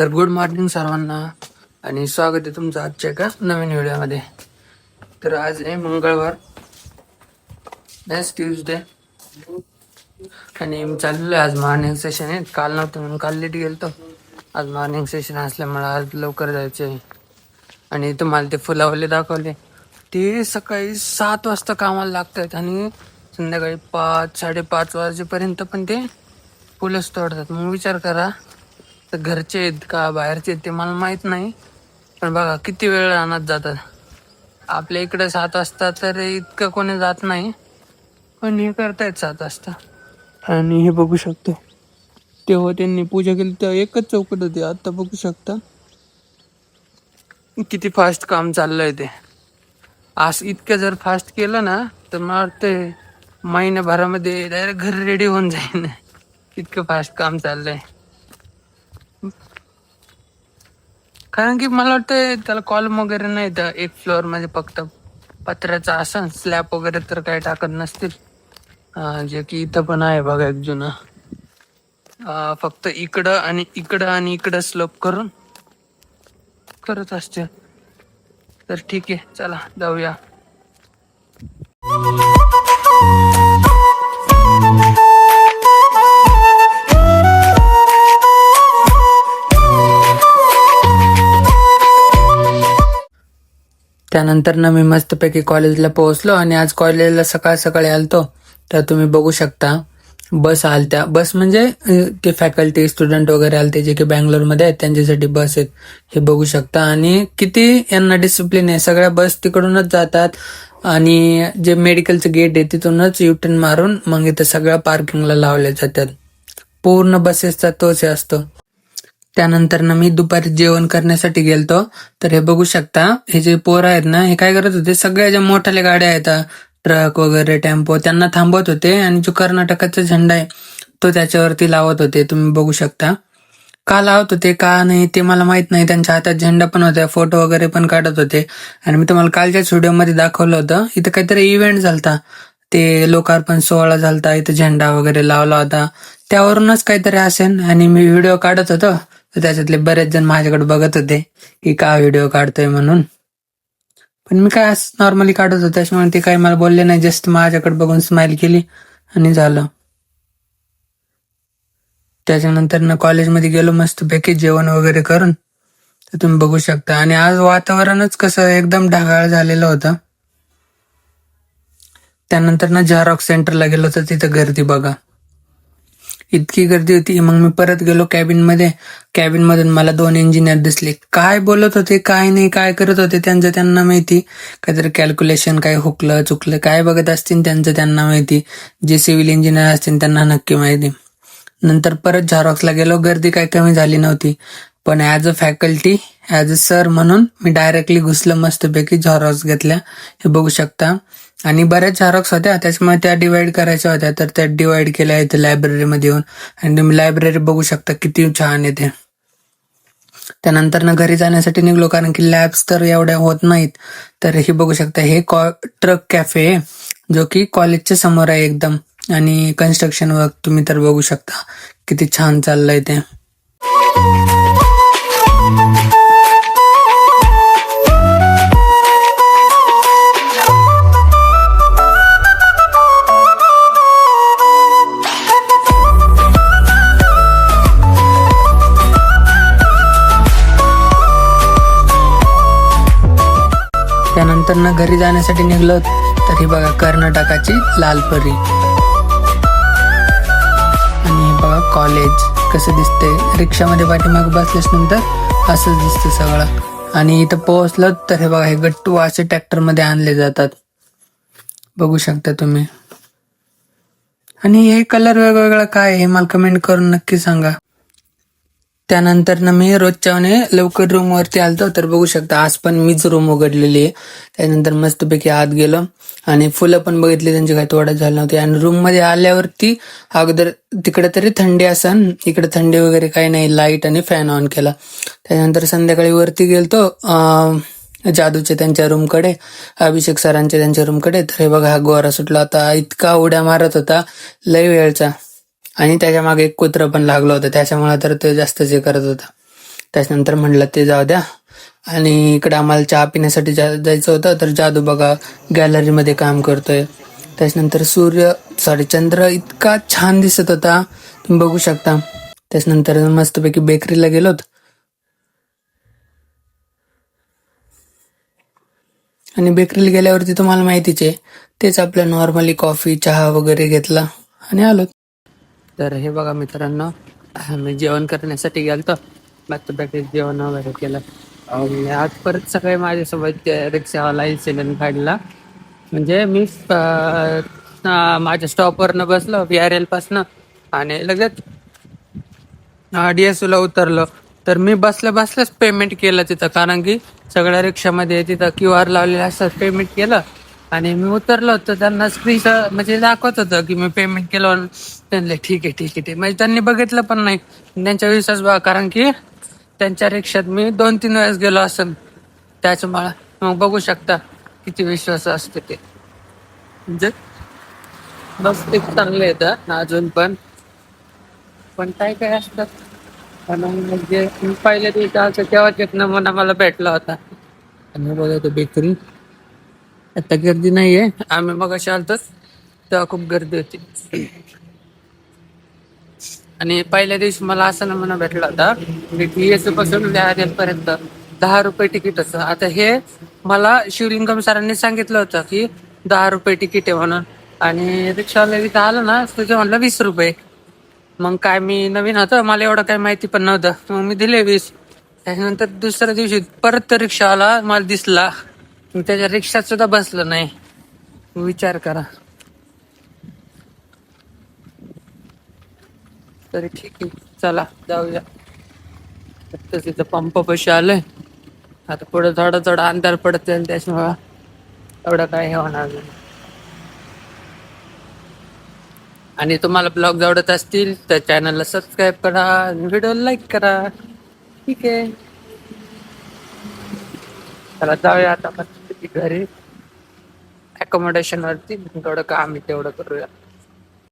तर good morning सर्वांना. आणि स्वागत आहे तुमचं आजच्या एका नवीन व्हिडिओमध्ये. तर आज आहे मंगळवार. नेक्स्ट ट्युजडे आणि मी चाललेलो आहे आज मॉर्निंग सेशन आहे. काल नव्हतं म्हणून काल लेट गेलतो. आज मॉर्निंग सेशन असल्यामुळे आज लवकर जायचं आहे. आणि तुम्हाला ते फुलावले दाखवले. ते सकाळी सात वाजता कामाला लागतात आणि संध्याकाळी पाच साडेपाच वाजेपर्यंत पण ते फुलंच तोडतात. मग विचार करा तर घरचे आहेत का बाहेरचे आहेत ते मला माहीत नाही. पण बघा किती वेळ रानात जातात. आपल्या इकडे सात वाजता तर इतकं कोणी जात नाही पण हे करतायत सात वाजता. आणि हे बघू शकतो. तेव्हा त्यांनी पूजा केली तेव्हा एकच चौकट होती आत्ता बघू शकता. किती फास्ट काम चाललंय ते. आज इतकं जर फास्ट केलं ना तर मला वाटतं महिन्याभरामध्ये डायरेक्ट घर रेडी होऊन जाईन. इतकं फास्ट काम चाललंय. कारण की मला वाटतं त्याला कॉलम वगैरे नाही तर एक फ्लोअर म्हणजे फक्त पत्र्याचा असं स्लॅब वगैरे तर काही टाकत नसतील. जे की इथं पण आहे बघा एक जुनं. फक्त इकडं आणि इकडं आणि इकडं स्लोप करून करत असते तर ठीक आहे चला जाऊया. त्यानंतर ना मी मस्तपैकी कॉलेजला पोहोचलो आणि आज कॉलेजला सकाळ सकाळी आलतो. तर तुम्ही बघू शकता. बस आलत्या. बस म्हणजे ते फॅकल्टी स्टुडंट वगैरे आलते जे की बँगलोरमध्ये आहेत त्यांच्यासाठी बस आहेत. हे बघू शकता. आणि किती यांना डिसिप्लिन आहे. सगळ्या बस तिकडूनच जातात. आणि जे मेडिकलचं गेट आहे तिथूनच युटर्न मारून मग इथं सगळ्या पार्किंगला लावल्या जातात. पूर्ण बसेसचा तोच हे असतो. त्यानंतर ना मी दुपारी जेवण करण्यासाठी गेलतो. तर हे बघू शकता हे जे पोरं आहेत ना हे काय करत होते सगळ्या ज्या मोठ्याल्या गाड्या आहेत ट्रक वगैरे टेम्पो त्यांना थांबवत होते आणि जो कर्नाटकाचा झेंडा आहे तो त्याच्यावरती लावत होते. तुम्ही बघू शकता. का लावत होते का नाही ते मला माहीत नाही. त्यांच्या हातात झेंडा पण होता फोटो वगैरे पण काढत होते. आणि मी तुम्हाला कालच्याच व्हिडिओमध्ये दाखवलं होतं. इथं काहीतरी इव्हेंट झालता. ते लोकार्पण सोहळा झालता इथं झेंडा वगैरे लावला होता. त्यावरूनच काहीतरी असेल आणि मी व्हिडिओ काढत होतो. तर त्याच्यातले बरेच जण माझ्याकडे बघत होते की का व्हिडिओ काढतोय म्हणून. पण मी काय नॉर्मली काढत होतो त्याच्यामुळे ते काही मला बोलले नाही जस्ट माझ्याकडे बघून स्माइल केली आणि झालं. त्याच्यानंतर ना कॉलेजमध्ये गेलो मस्त पैकी जेवण वगैरे करून तर तुम्ही बघू शकता. आणि आज वातावरणच कसं एकदम ढगाळ झालेलं होतं. त्यानंतर ना झेरॉक्स सेंटरला गेलो तर तिथं गर्दी बघा. इतकी गर्दी होती. मग मी परत गेलो कॅबिनमध्ये. कॅबिन मधून मला दोन इंजिनियर दिसले. काय बोलत होते काय नाही काय करत होते त्यांचं त्यांना माहिती. काहीतरी कॅल्क्युलेशन काय हुकलं चुकलं काय बघत असतील त्यांचं त्यांना माहिती. जे सिव्हिल इंजिनियर असतील त्यांना नक्की माहिती. नंतर परत झेरॉक्सला गेलो. गर्दी काय कमी झाली नव्हती. पण as a faculty as a sir म्हणून मी डायरेक्टली घुसलो मस्तपैकी झेरॉक्स घेतल्या. हे बघू शकता. आणि बऱ्याच झेरॉक्स होत्या. त्याच्यामुळे त्या डिवाइड करायच्या होत्या. तर त्या डिवाइड केल्या इथे लायब्ररीमध्ये येऊन. आणि तुम्ही लायब्ररी बघू शकता किती छान येते. त्यानंतर ना घरी जाण्यासाठी निघलो. कारण की लॅब्स तर एवढ्या होत नाहीत. तर हे बघू शकता. हे ट्रक कॅफे आहे. जो की कॉलेजच्या समोर आहे एकदम. आणि कन्स्ट्रक्शन वर्क तुम्ही तर बघू शकता. किती छान चाललंय ते. त्यानंतर घरी जाण्यासाठी निघलो तर ही बघा कर्नाटकाची लाल परी आणि हे बघा कॉलेज कसं दिसते रिक्षामध्ये पाठीमाग बसल्यास नंतर असंच दिसतं सगळं. आणि इथं पोहोचलं तर हे बघा हे गट्टू असे ट्रॅक्टरमध्ये आणले जातात. बघू शकता तुम्ही. आणि हे कलर वेगवेगळा काय हे मला कमेंट करून नक्की सांगा. त्यानंतर ना मी रोजच्याने लवकर रूम वरती आलतो तर बघू शकता आज पण मीच रूम उघडलेली आहे. त्यानंतर मस्तपैकी आत गेलो आणि फुलं पण बघितली त्यांची काही तोडा झाली नव्हती. आणि रूममध्ये आल्यावरती अगोदर तिकडे तरी थंडी असन इकडे थंडी वगैरे काही नाही लाइट आणि फॅन ऑन केला. त्यानंतर संध्याकाळी वरती गेलतो जादूचे जादूच्या त्यांच्या रूमकडे अभिषेक सरांच्या त्यांच्या रूमकडे तर हे बघा हा गोरा सुटला होता इतका उड्या मारत होता लय वेळचा. आणि त्याच्यामागे एक कुत्र पण लागलं होतं. त्याच्यामुळे तर तो जास्तच हे करत होता. त्याच्यानंतर म्हणलं ते जाऊ द्या. आणि इकडे आम्हाला चहा पिण्यासाठी जा जायचं होतं. तर जादू बघा गॅलरीमध्ये काम करतोय. त्याच्यानंतर सूर्य सॉरी चंद्र इतका छान दिसत होता. तुम्ही बघू शकता. त्याच्यानंतर मस्तपैकी बेकरीला गेलोत. आणि बेकरीला गेल्यावरती तुम्हाला माहितीच आहे तेच आपलं नॉर्मली कॉफी चहा वगैरे घेतला आणि आलो तर हे बघा मित्रांनो मी जेवण करण्यासाठी गेलतो. मस्तपैकी जेवण वगैरे केलं. आज परत सकाळी माझ्यासोबत रिक्षावाला इन्सिडेंट काढला म्हणजे मी माझ्या स्टॉपवरनं बसलो बी आर एल पासनं आणि लगेच डीएसयूला उतरलो. तर मी बसल्या बसल्याच पेमेंट केलं तिथं. कारण की सगळ्या रिक्षामध्ये तिथं क्यू आर लावलेलं असतात पेमेंट केलं. आणि मी उतरलो होतो त्यांना स्क्रीन म्हणजे दाखवत होतं की मी पेमेंट केलं त्यांना ठीक आहे ठीक आहे ठीक म्हणजे त्यांनी बघितलं पण नाही. त्यांच्या विश्वास बघा कारण की त्यांच्या रिक्षात मी दोन तीन वेळेस गेलो असेल त्याच्यामुळे मग बघू शकता किती विश्वास असते ते. म्हणजे बस ते चांगले येतं अजून पण. पण काय काय असतात आणि म्हणजे मी पहिल्या दिवशी आलतो तेव्हा एक नमुना मला भेटला होता. आणि बघा तो बेकरी आता गर्दी नाहीये. आम्ही मग अशा आलतोच तेव्हा खूप गर्दी होती. आणि पहिल्या दिवशी मला असा नमुना भेटला होता की टीएसपासून पर्यंत दहा रुपये तिकीट असं आता हे मला शिवलिंगम सरांनी सांगितलं होतं की दहा रुपये तिकीट आहे म्हणून. आणि रिक्षावाला इथं आलं ना तुझं म्हणलं वीस रुपये. मग काय मी नवीन होतं मला एवढं काही माहिती पण नव्हतं. मग मी दिले वीस. त्याच्यानंतर दुसऱ्या दिवशी परत रिक्षावाला मला दिसला. मी त्याच्या रिक्षात सुद्धा बसलो नाही. विचार करा. तरी ठीक आहे. चला जाऊया. फक्त तिथं पंप पैसे आले आता पुढे थोडं थोडं अंधार पडत जाईल त्याच्यामुळं एवढं काय हे होणार नाही. आणि तुम्हाला ब्लॉग आवडत असतील तर चॅनलला सबस्क्राईब करा व्हिडिओ लाईक करा. ठीक आहे. चला जाऊया आता पण घरी. अकोमोडेशन वरती. थोडं काम आहे तेवढं करूया.